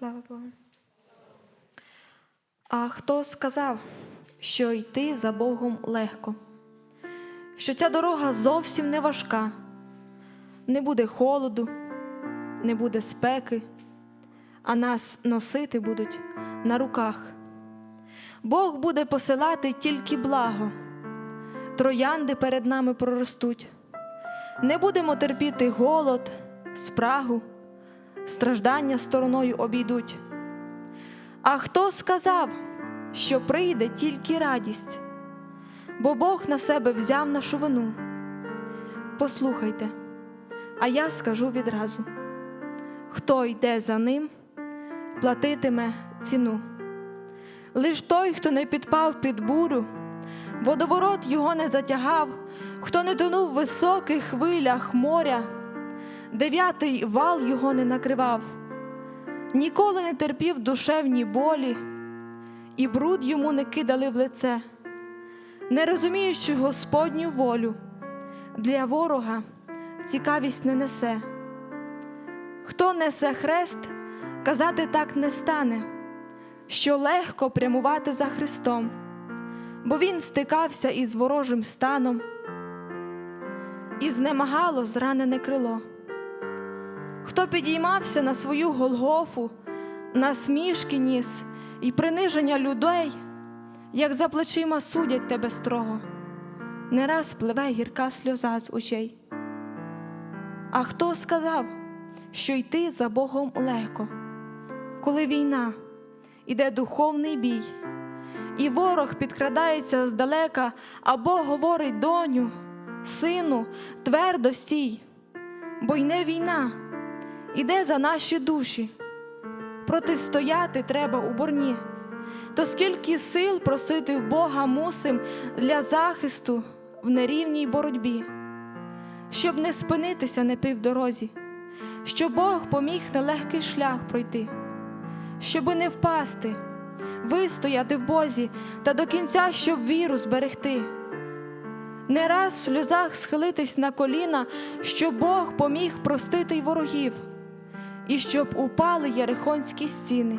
Слава Богу. А хто сказав, що йти за Богом легко? Що ця дорога зовсім не важка, не буде холоду, не буде спеки, а нас носити будуть на руках. Бог буде посилати тільки благо, троянди перед нами проростуть. Не будемо терпіти голод, спрагу, страждання стороною обійдуть. А хто сказав, що прийде тільки радість, бо Бог на себе взяв нашу вину. Послухайте, а я скажу відразу: хто йде за ним, платитиме ціну. Лиш той, хто не підпав під бурю, водоворот його не затягав, хто не тонув в високих хвилях моря, дев'ятий вал його не накривав, ніколи не терпів душевні болі, і бруд йому не кидали в лице, не розуміючи Господню волю, для ворога цікавість не несе. Хто несе хрест, казати так не стане, що легко прямувати за Христом, бо Він стикався із ворожим станом, і знемагало зранене крило. Хто підіймався на свою Голгофу, на смішки ніс і приниження людей, як за плечима судять тебе строго, не раз пливе гірка сльоза з очей. А хто сказав, що йти за Богом легко, коли війна, іде духовний бій, і ворог підкрадається здалека, або говорить доню, сину, твердо стій, бо й не війна, іде за наші душі. Протистояти треба у борні. То скільки сил просити в Бога мусим для захисту в нерівній боротьбі, щоб не спинитися на півдорозі, щоб Бог поміг нелегкий шлях пройти, щоби не впасти, вистояти в Бозі та до кінця, щоб віру зберегти. Не раз в сльозах схилитись на коліна, щоб Бог поміг простити й ворогів, і щоб упали ярихонські стіни,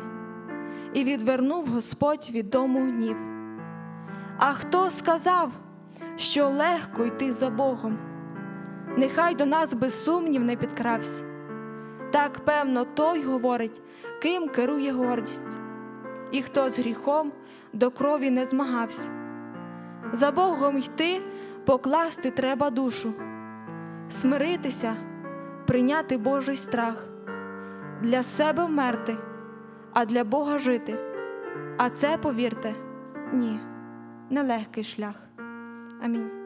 і відвернув Господь від дому гнів. А хто сказав, що легко йти за Богом? Нехай до нас без сумнів не підкрався. Так, певно, той говорить, ким керує гордість, і хто з гріхом до крові не змагався. За Богом йти, покласти треба душу, смиритися, прийняти Божий страх, для себе вмерти, а для Бога жити. А це, повірте, ні, нелегкий шлях. Амінь.